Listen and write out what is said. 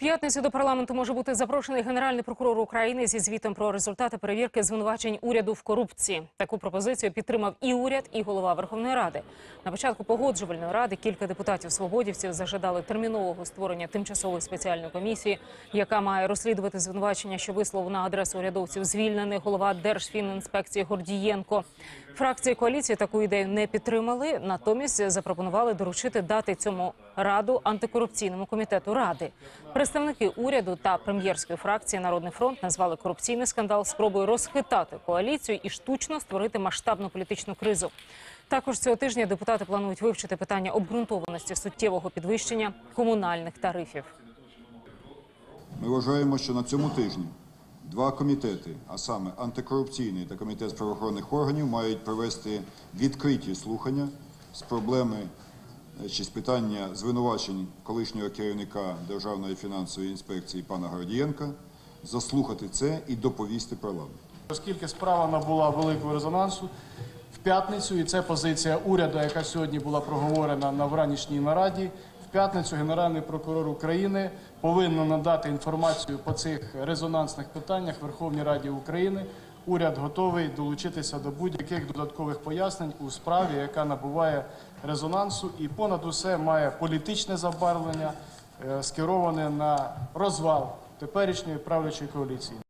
п'ятницю до парламенту може бути запрошений генеральний прокурор України зі звітом про результати перевірки звинувачень уряду в корупції. Таку пропозицію підтримав і уряд, і голова Верховної Ради. На початку погоджувальної ради кілька депутатів свободівців зажадали термінового створення тимчасової спеціальної комісії, яка має розслідувати звинувачення, що вислов на адресу урядовців звільнений голова Держфінінспекції Гордієнко. Фракції коаліції таку ідею не підтримали. Натомість запропонували доручити дати цьому раду антикорупційному комітету ради. Представники уряду та прем'єрської фракції Народний фронт назвали корупційний скандал спробою розхитати коаліцію і штучно створити масштабну політичну кризу. Також цього тижня депутати планують вивчити питання обґрунтованості суттєвого підвищення комунальних тарифів. Ми вважаємо, що на цьому тижні два комітети, а саме антикорупційний та комітет з правоохоронних органів, мають провести відкриті слухання з проблеми з питання звинувачень колишнього керівника Державної фінансової інспекції пана Гордієнка, заслухати це і доповісти парламент. Оскільки справа набула великого резонансу в п'ятницю, і це позиція уряду, яка сьогодні була проговорена на вранішній нараді. В п'ятницю Генеральний прокурор України повинен надати інформацію по цих резонансних питаннях Верховній Раді України. Уряд готовий долучитися до будь-яких додаткових пояснень у справі, яка набуває резонансу, і понад усе має політичне забарвлення, е, скероване на розвал теперішньої правлячої коаліції.